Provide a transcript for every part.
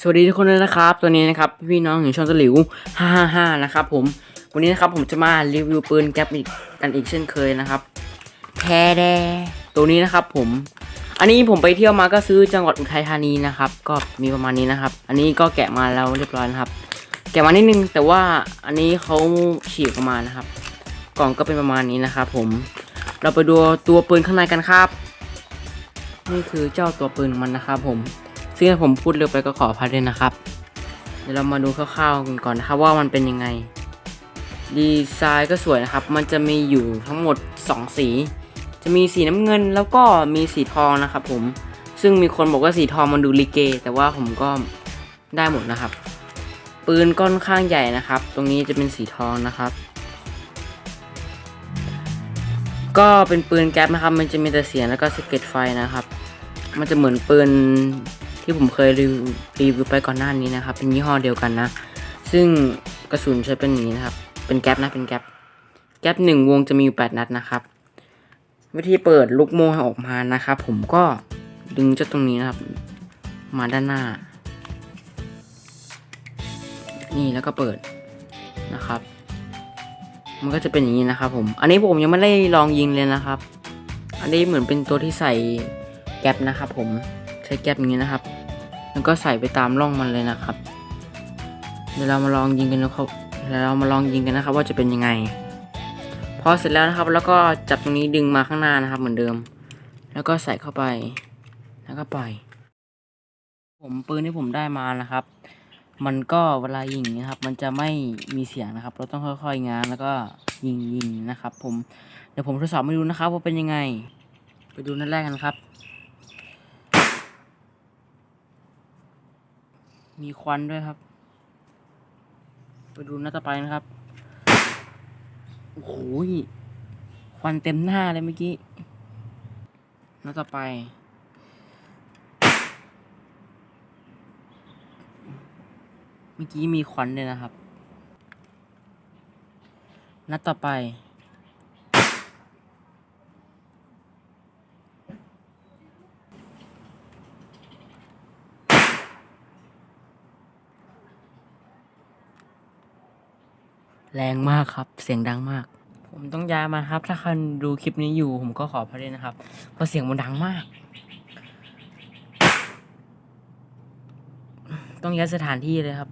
สวัสดีทุกคนเลยนะครับ ตัวนี้นะครับพี่น้องอยู่ช่องตะหลิว555นะครับผม วันนี้นะครับผมจะมารีวิวปืนแก๊ปอีกกันอีกเช่นเคยนะครับแท้แดตัวนี้นะครับผม อันนี้ผมไปเที่ยวมาก็ซื้อจังหวัดอุทัยธานีนะครับ ก็มีประมาณนี้นะครับ อันนี้ก็แกะมาแล้วเรียบร้อยนะครับ แกะมานิดนึงแต่ว่าอันนี้เขาฉีกออกมานะครับ กล่องก็เป็นประมาณนี้นะครับผม เราไปดูตัวปืนข้างในกันครับ นี่คือเจ้าตัวปืนมันนะครับผม ซึ่งถ้าผมพูดเร็วไปก็ขออภัยด้วยนะครับ เดี๋ยวเรามาดูคร่าวๆกันก่อนนะครับว่ามันเป็นยังไง ดีไซน์ก็สวยนะครับ มันจะมีอยู่ทั้งหมด 2 สี จะมีสีน้ำเงินแล้วก็มีสีทองนะครับผม ซึ่งมีคนบอกว่าสีทองมันดูลิเก แต่ว่าผมก็ได้หมดนะครับ ปืนก้อนข้างใหญ่นะครับ ตรงนี้จะเป็นสีทองนะครับก็เป็นปืนแก๊ปนะครับ มันจะมีแต่เสียงแล้วก็สเก็ตไฟนะครับ มันจะเหมือนปืน ที่ผมเคยรีวิวรีวิวไปก่อนหน้านี้นะครับ เป็นยี่ห้อเดียวกันนะ ซึ่งกระสุนใช้เป็นอย่างนี้นะครับ เป็นแก๊ปนะเป็นแก๊ปแก๊ปหนึ่งวงจะมีอยู่แปดนัดนะครับ วิธีเปิดลูกโม่ให้ออกมานะครับ ผมก็ดึงเจ้าตรงนี้นะครับ มาด้านหน้า นี่แล้วก็เปิดนะครับ มันก็จะเป็นอย่างนี้นะครับ ผม อันนี้ผมยังไม่ได้ลองยิงเลยนะครับ อันนี้เหมือนเป็นตัวที่ใส่แก๊ปนะครับ ผมใช้แก๊ปอย่างนี้นะครับ แล้วก็ใส่ไปตามร่องมันเลยนะครับ เดี๋ยวเรามาลองยิงกันนะครับเดี๋ยวเรามาลองยิงกันนะครับ ว่าจะเป็นยังไง พอเสร็จแล้วนะครับ แล้วก็จับตรงนี้ดึงมาข้างหน้านะครับ เหมือนเดิม แล้วก็ใส่เข้าไป แล้วก็ปล่อย ผมปืนที่ผมได้มานะครับ มันก็เวลายิงนะครับ มันจะไม่มีเสียงนะครับ เราต้องค่อยๆง้างแล้วก็ยิงยิงนะครับ ผม เดี๋ยวผมทดสอบให้ดูนะครับ ว่าเป็นยังไง ไปดูนัดแรกกันครับ มีควันด้วยครับ ไปดูนัดต่อไปนะครับ โอ้โหควันเต็มหน้าเลยเมื่อกี้นัดต่อไป เมื่อกี้มีควันด้วยนะครับนัดต่อไป แรงมากครับ เสียงดังมาก ผมต้องย้ายมาครับ ถ้าใครดูคลิปนี้อยู่ ผมก็ขออภัยด้วยนะครับ เพราะเสียงมันดังมาก ต้องย้ายสถานที่เลยครับ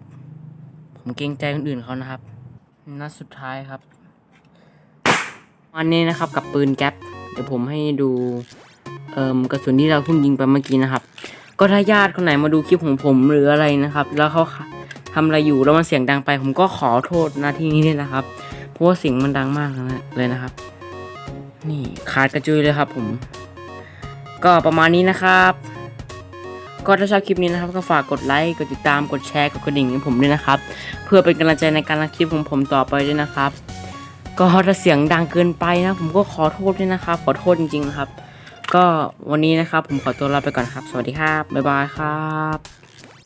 ผมเกรงใจคนอื่นเขานะครับนัดสุดท้ายครับ วันนี้นะครับกับปืนแก๊ปเดี๋ยวผมให้ดูเอ่มกระสุนที่เราเพิ่งยิงไปเมื่อกี้นะครับ ก็ถ้าญาติคนไหนมาดูคลิปของผมหรืออะไรนะครับ แล้วเขา ทำอะไรอยู่แล้วมันเสียงดังไป ผมก็ขอโทษนาที่นี้ด้วยนะครับ เพราะว่าเสียงมันดังมากเลยนะครับ นี่ขาดกระจุยเลยครับ ผม ก็ประมาณนี้นะครับ ก็ถ้าชอบคลิปนี้นะครับ ก็ฝากกดไลค์กดติดตามกดแชร์กดกระดิ่งให้ผมด้วยนะครับ เพื่อเป็นกำลังใจในการทำคลิปของผมต่อไปด้วยนะครับ ก็ถ้าเสียงดังเกินไปนะ ผมก็ขอโทษด้วยนะครับ ขอโทษจริงๆนะครับก็วันนี้นะครับผมขอตัวลาไปก่อนครับ สวัสดีครับ บ๊ายบายครับ